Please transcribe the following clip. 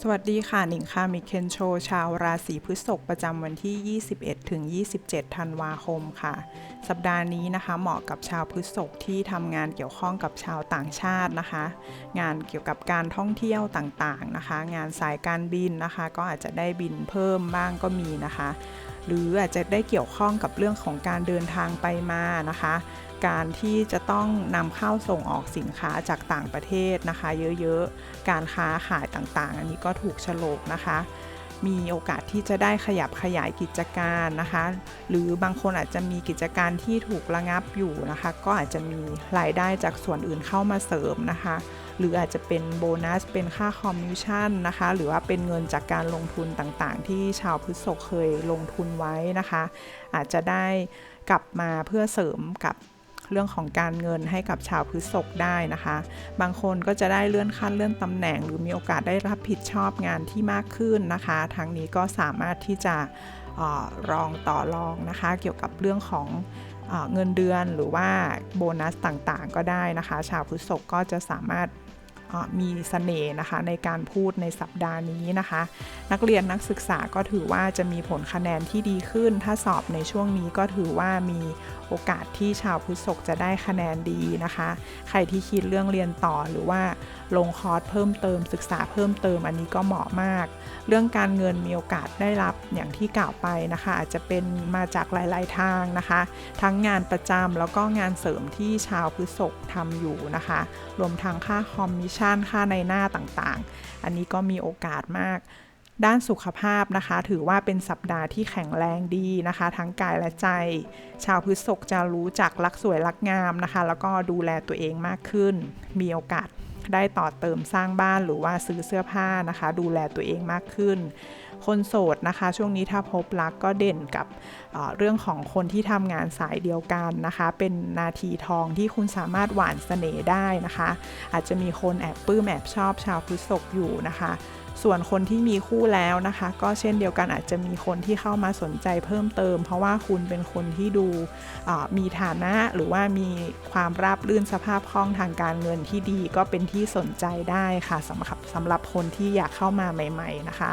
สวัสดีค่ะ หนิงค่ะมิเคนโช ชาวราศีพฤษภประจำวันที่ 21ถึง27 ธันวาคมค่ะ สัปดาห์นี้นะคะ เหมาะกับชาวพฤษภที่ทำงานเกี่ยวข้องกับชาวต่างชาตินะคะ งานเกี่ยวกับการท่องเที่ยวต่างๆนะคะ งานสายการบินนะคะ ก็อาจจะได้บินเพิ่มบ้างก็มีนะคะ หรืออาจจะได้เกี่ยวข้องกับเรื่องของการเดินทางไปมานะคะ การที่จะต้องนำเข้าส่งออกสินค้าจากต่างประเทศนะคะ เยอะๆ การค้าขายต่างๆ อันนี้ก็ถูกฉลกนะคะ มีโอกาสที่จะได้ขยับขยายกิจการนะคะ หรือบางคนอาจจะมีกิจการที่ถูกระงับอยู่นะคะ ก็อาจจะมีรายได้จากส่วนอื่นเข้ามาเสริมนะคะ หรืออาจจะเป็นโบนัสเป็นค่าคอมมิชชั่นนะคะ หรือว่าเป็นเงินจากการลงทุนต่างๆ ที่ชาวพฤษภเคยลงทุนไว้นะคะ อาจจะได้กลับมาเพื่อเสริมกับ เรื่องของการเงินให้กับชาวพฤษภได้นะคะ บางคนก็จะได้เลื่อนขั้นเลื่อนตำแหน่ง หรือมีโอกาสได้รับผิดชอบงานที่มากขึ้นนะคะ ทั้งนี้ก็สามารถที่จะออรองต่อรองนะคะ เกี่ยวกับเรื่องของเออเงินเดือนหรือว่าโบนัสต่างๆ ก็ได้นะคะ ชาวพฤษภก็จะสามารถ มีเสน่ห์นะคะในการพูดในสัปดาห์นี้นะคะ นักเรียนนักศึกษาก็ถือว่าจะมีผลคะแนนที่ดีขึ้น ถ้าสอบในช่วงนี้ก็ถือว่ามีโอกาสที่ชาวพฤษภจะได้คะแนนดีนะคะ ใครที่คิดเรื่องเรียนต่อหรือว่าลงคอร์สเพิ่มเติมศึกษาเพิ่มเติมอันนี้ก็เหมาะมาก เรื่องการเงินมีโอกาสได้รับอย่างที่กล่าวไปนะคะ อาจจะเป็นมาจากหลาย ๆ ทางนะคะ ทั้งงานประจำแล้วก็งานเสริมที่ชาวพฤษภทำอยู่นะคะ รวมทั้งค่าคอมมิชชั่น ค่าในหน้าต่างๆ อันนี้ก็มีโอกาสมาก ด้านสุขภาพนะคะ ถือว่าเป็นสัปดาห์ที่แข็งแรงดีนะคะ ทั้งกายและใจ ชาวพฤษภจะรู้จักรักสวยรักงามนะคะ แล้วก็ดูแลตัวเองมากขึ้น มีโอกาสได้ต่อเติมสร้างบ้านหรือว่าซื้อเสื้อผ้านะคะ ดูแลตัวเองมากขึ้น คนโสดนะคะ ช่วงนี้ถ้าพบรักก็เด่นกับเเรื่องของคนที่ทำงานสายเดียวกันนะคะ เป็นนาทีทองที่คุณสามารถหวานเสน่ห์ได้นะคะ อาจจะมีคนแอบปื้มแอบชอบชาวพฤษภอยู่นะคะส่วนคนที่มีคู่แล้วนะคะ ก็เช่นเดียวกันอาจจะมีคนที่เข้ามาสนใจเพิ่มเติม เพราะว่าคุณเป็นคนที่ดูมีฐานะหรือว่ามีความราบรื่นสภาพคล่องทางการเงินที่ดีก็เป็นที่สนใจได้ค่ะสำหรับสำหรับคนที่อยากเข้ามาใหม่ ๆ นะคะ